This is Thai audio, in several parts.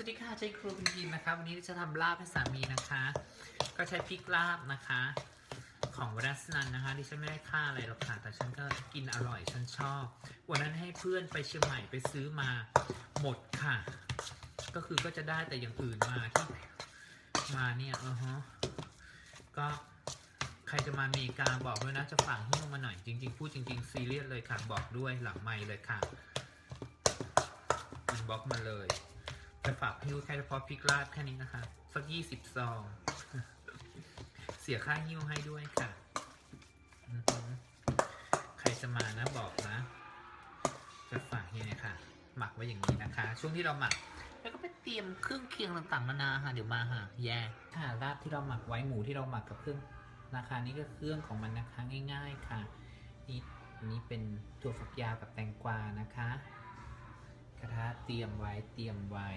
สวัสดีค่ะเจครูคุณยินนะคะวันนี้จะทำลาบให้สามีนะคะ ก็ใช้พริกลาบนะคะ ของวรัสนันนะคะดิฉันไม่ได้ค่าอะไรหรอกค่ะแต่ฉันก็กินอร่อยฉันชอบ วันนั้นให้เพื่อนไปเชียงใหม่ไปซื้อมาหมดค่ะ ก็คือก็จะได้แต่อย่างอื่นมาที่มาเนี่ยเออฮะก็ใครจะมาอเมริกาบอกด้วยนะจะฝากหิ้วมาหน่อยจริง ๆ พูดจริงๆซีเรียสเลยค่ะบอกด้วยหลังไม่เลยค่ะอินบ็อกมาเลย จะฝากหิ้วแค่เฉพาะพริกลาดแค่นี้นะคะ สักยี่สิบซอง เสียค่าหิ้วให้ด้วยค่ะใครจะมานะบอกนะ จะฝากนี่เนี่ยค่ะ หมักไว้อย่างนี้นะคะ ช่วงที่เราหมัก แล้วก็ไปเตรียมเครื่องเคียงต่างๆนานาค่ะ เดี๋ยวมาค่ะ แย่ค่ะลาบที่เราหมักไว้หมูที่เราหมักกับเครื่องนะคะนี่ก็เครื่องของมันนะคะง่าย ๆค่ะ นี่นนี้เป็นถั่วฝักยาวกับแตงกวานะคะ กระทะเตรียมไว้เตรียมไว้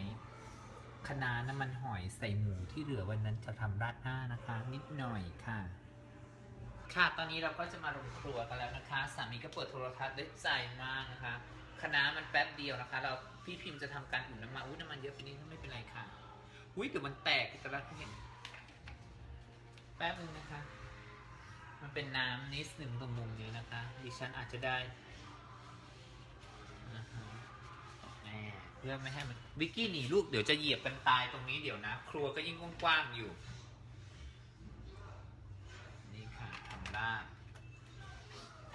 คะน้าน้ำมันหอยใส่หมูที่เหลือวันนั้นจะทำราดหน้านะคะ นิดหน่อยค่ะ ค่ะตอนนี้เราก็จะมาลงครัวกันแล้วนะคะ สามีก็เปิดโทรทัศน์ได้ใจมากนะคะคะน้ามันแป๊บเดียวนะคะ เราพี่พิมพ์จะทำการอุ่นน้ำมันอุ้ยน้ำมันเยอะไปนิดไม่เป็นไรค่ะอุ้ยเดี๋ยวมันแตกอีกแล้วเห็นแป๊บนึงนะคะ มันเป็นน้ำนิดหนึ่งตรงมุมนี้นะคะ ดิฉันอาจจะได้ เพื่อไม่ให้มันวิกกี้หนีลูกเดี๋ยวจะเหยียบกันตายตรงนี้เดี๋ยวนะ ครัวก็ยิ่งกว้างๆอยู่ นี่ค่ะทำได้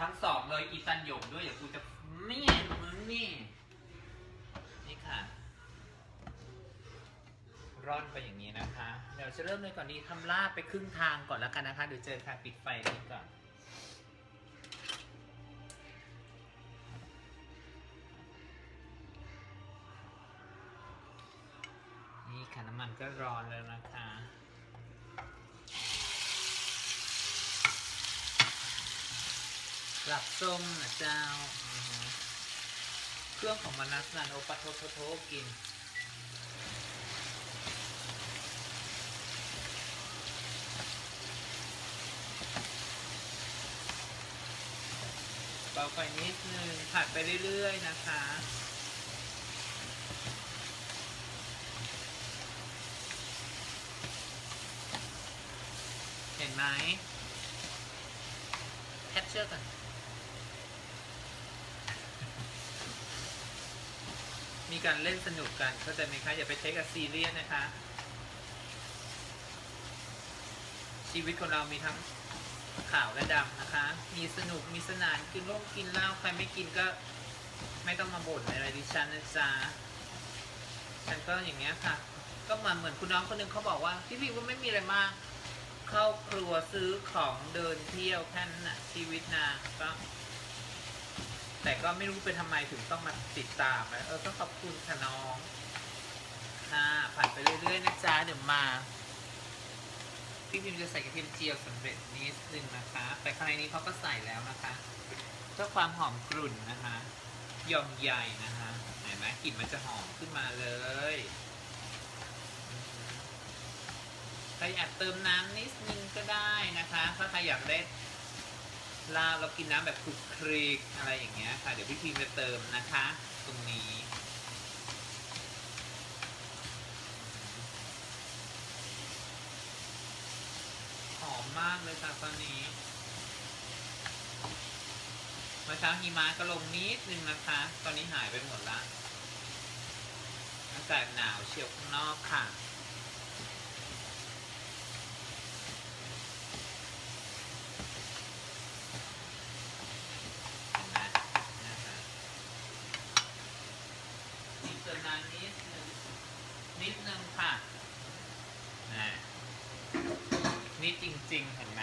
ทั้งสองเลยอีตันหยงด้วยเดี๋ยวกูจะไม่เห็นมึงนี่ นี่ค่ะ ร่อนไปอย่างนี้นะคะ เดี๋ยวจะเริ่มเลยก่อนดีทำลาบไปครึ่งทางก่อนแล้วกันนะคะ เดี๋ยวเจอค่ะปิดไฟนี้ก่อน กลับส้มนะเจ้า เครื่องของมันนัสนันโอปะโทโทโทกิน เบาไฟนิดนึงผัดไปเรื่อยๆนะคะเห็นไหมแคปเชอร์กัน มีการเล่นสนุกกันเข้าใจไหมคะ อย่าไปเทคกับซีเรียสนะคะ ชีวิตของเรามีทั้งขาวและดำนะคะ มีสนุกมีสนานกินร่มกินเหล้าใครไม่กินก็ไม่ต้องมาบ่นอะไรดิฉันนะจ๊ะฉันก็อย่างเงี้ยค่ะ ก็มือนเหมือนคุณน้องคนหนึ่งเขาบอกว่าพี่พิมก็ไม่มีอะไรมาก เข้าครัวซื้อของเดินเที่ยวแค่นั้นนะชีวิตนางก็ แต่ก็ไม่รู้ไปทำไมถึงต้องมาติดตามนะเออก็ขอบคุณค่ะน้องค่ะผ่านไปเรื่อยๆนะจ๊ะเดี๋ยวมา พี่พิมจะใส่กระเทียมเจียวสำเร็จนิดนึงนะคะ แต่ข้างในนี้เขาก็ใส่แล้วนะคะเพื่อความหอมกรุ่นนะคะ ยอมใหญ่นะคะเห็นไหมกลิ่นมันจะหอมขึ้นมาเลยใครอยากเติมน้ำนิดนึงก็ได้นะคะ ถ้าใครอยากได้ ลาบเรากินน้ำแบบคลุกคลิกอะไรอย่างเงี้ยค่ะ เดี๋ยวพี่พิมจะเติมนะคะ ตรงนี้ หอมมากเลยค่ะตอนนี้เมื่อเช้าหิมะก็ลงนิดนึงนะคะ ตอนนี้หายไปหมดละอากาศหนาวเฉียวข้างนอกค่ะ เห็นไหมนะคะนี่เติมน้ำนิดนึง นิดนึงค่ะนะนี่จริง ๆ เห็นไหม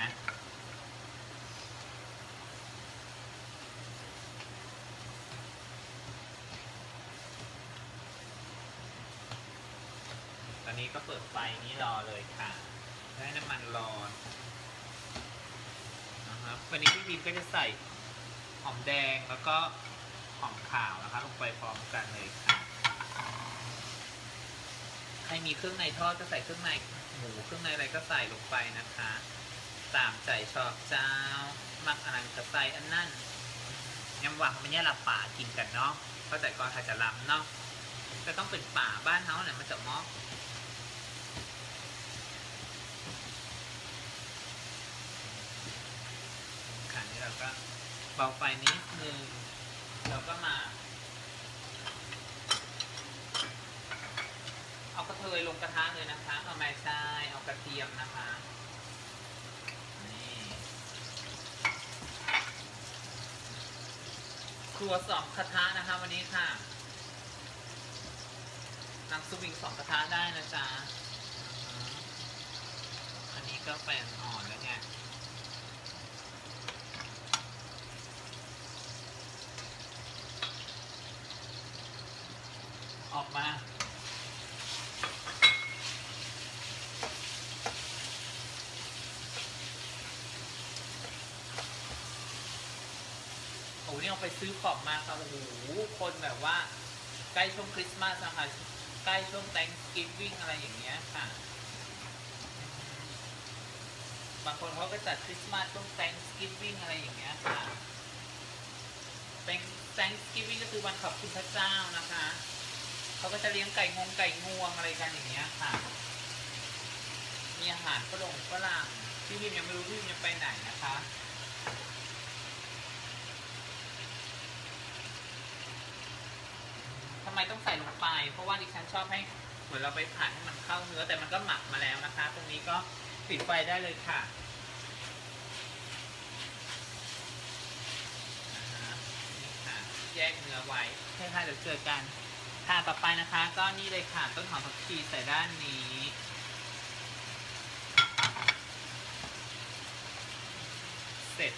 ตอนนี้ก็เปิดไฟนี้รอเลยค่ะให้น้ำมันร้อนนะครับวันนี้พี่พิมก็จะใส่หอมแดงแล้วก็หอมขาวนะคะลงไปพร้อมกันเลยค่ะ ใครมีเครื่องในทอดก็ใส่เครื่องในหมูเครื่องในอะไรก็ใส่ลงไปนะคะตามใจชอบเจ้า มักอันนั้นก็ใส่อันนั่นยำหวังมันเนี่ยละป่ากินกันเนาะเข้าใจก็ถ้าจะลำเนาะจะต้องเป็นป่าบ้านเฮาเนี่ยมันจะมอกค่ะนี่เราก็เบาไฟนิดนึงเราก็มา เอากระเท ยลงกระทะเลยนะคะ เอาไม่ใช่เอากระเทียมนะคะนี่ครัวสองกระทะนะคะ วันนี้ค่ะน้ำซุปอีกสองกระทะได้นะจ๊ะอันนี้ก็แฟนอ่อนแล้วไงออกมา นี่เอาไปซื้อของมาครับโอ้โหคนแบบว่า ใกล้ช่วงคริสต์มาสนะคะใกล้ช่วง Thanksgiving อะไรอย่างเงี้ยค่ะ บางคนเขาก็จัดคริสต์มาสช่วง Thanksgiving อะไรอย่างเงี้ยค่ะ Thank- Thanksgiving ก็คือวันขอบคุณพระเจ้านะคะเขาก็จะเลี้ยงไก่งงไก่งวงอะไรกันอย่างเงี้ยค่ะ มีอาหารฝรั่งฝรั่งพี่พิมยังไม่รู้พี่พิมจะไปไหนนะคะ ทำไม ต้องใส่ลงไป เพราะว่าดิฉันชอบให้เหมือนเราไปผัดให้มันเข้าเนื้อแต่มันก็หมักมาแล้วนะคะ ตรงนี้ก็ปิดไฟได้เลยค่ะแยกเนื้อไว้ใช่ค่ะเดี๋ยวเจอกันค่ะต่อไปนะคะ ก็นี่เลยค่ะต้นหอมผักชีใส่ด้านนี้เสร็จ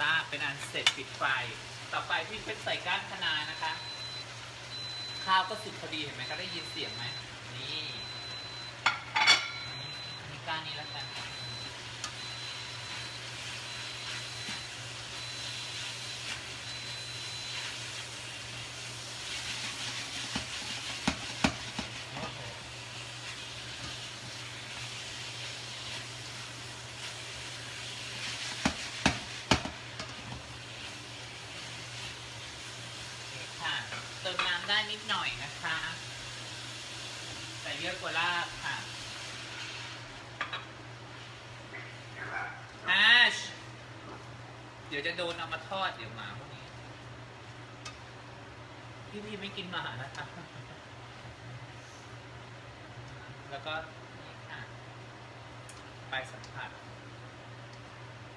ลาบ เสร็จปิดไฟ ต่อไปพี่เพชรใส่ก้านคะนานะคะ ข้าวก็สุกพอดีเห็นไหมคะได้ยินเสียงไหม นี่อันนี้ก้านนี้แล้วกันโอ้โหนี่ค่ะ เติม น้ำได้นิดหน่อยนะคะแต่เยอะกว่าลาบค่ะแอชเดี๋ยวจะโดนเอามาทอดเดี๋ยวหมาพวกนี้ พี่พี่ไม่กินหมานะคะแล้วก็นี่ค่ะปลายสัมผัส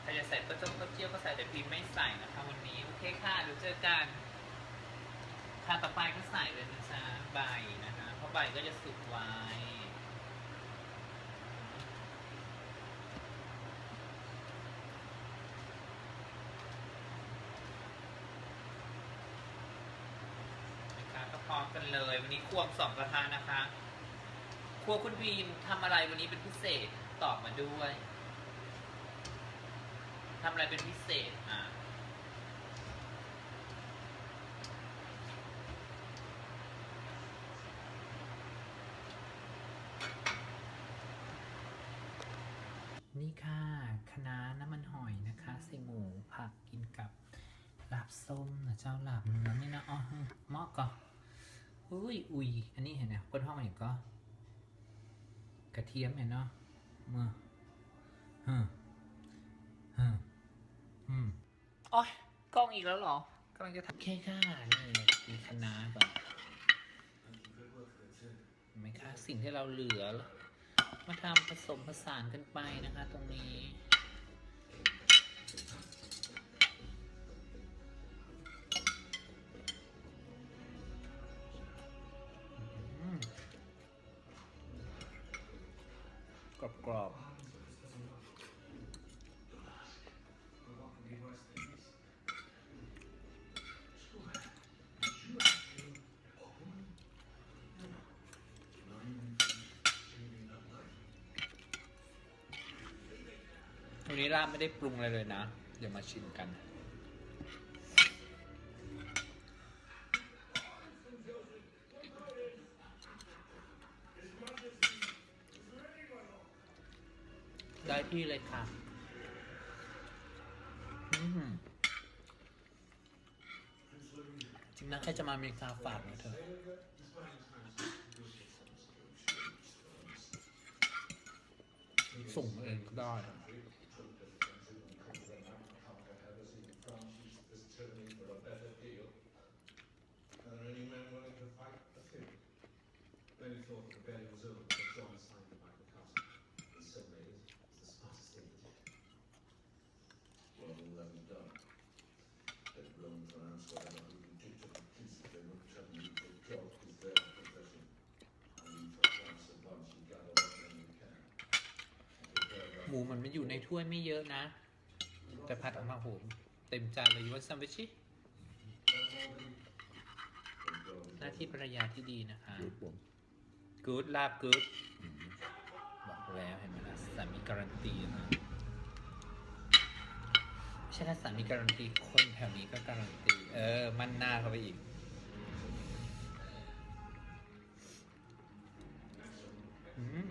ถ้าจะใส่ต้นต้นเจียวก็ใส่แต่พิมไม่ใส่นะคะวันนี้ โอเคค่ะเดี๋ยวเจอกัน ค่ะต่อไปก็ใส่เลยนะจ๊ะใบนะคะเพราะใบก็จะสุกไว้นะคะก็พร้อมกันเลย วันนี้ควงสองกระทะนะคะครัวคุณพีมทำอะไรวันนี้เป็นพิเศษตอบมาด้วยทำอะไรเป็นพิเศษอะ นี่ค่ะคะน้าน้ำมันหอยนะคะใส่หมูผักกินกับลาบส้มนะเจ้าลาบเนื้อนี่นะอ๋อเหมาะก่อนอุ้ยอุ้ยอันนี้เห็นไหมคนห้องอย่างก็ กระเทียมเห็นเนาะเมื่อฮึมฮึมอืมโอ้ยกล้องอีกแล้วเหรอกำลังจะทำแค่ค่ะนี่มีคะน้าก่อนเห็นไหมคะสิ่งที่เราเหลือ มาทำผสมผสานกันไปนะคะตรงนี้ วันนี้ราบไม่ได้ปรุงอะไรเลยนะ เดี๋ยวมาชิมกัน ได้ที่เลยค่ะอืมนะใครจะมาอเมริกาฝากหน่อยเถอะส่งเองก็ได้ Many thought the belly was ill, but John signed the Magna Carta. And so made it. It's the smartest thing he did. Well, all that was done. Let Rome pronounce whatever who can teach of the peace if they wouldn't tell me the job is their possession. I leave for France at once and gather what men you can. And prepare หมูมันไม่อยู่ในถ้วยไม่เยอะนะ แต่ผัดออกมาโหเต็มจานเลยว่าซัมเวชิหน้าที่ภรรยาที่ดีนะคะดูผม กู๊ดลาบกู๊ดบอกแล้วเห็นไหมล่ะสามีการันตีนะใช่แค่สามีการันตีคนแถวนี้ก็การันตี เออ มั่นหน้าเข้าไปอีก อืม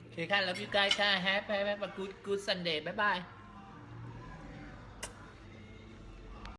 โอเคค่ะแล้วพี่กายค่ะแฮปปี้แฮปปี้กู๊ดกู๊ดซันเดย์บ๊ายบาย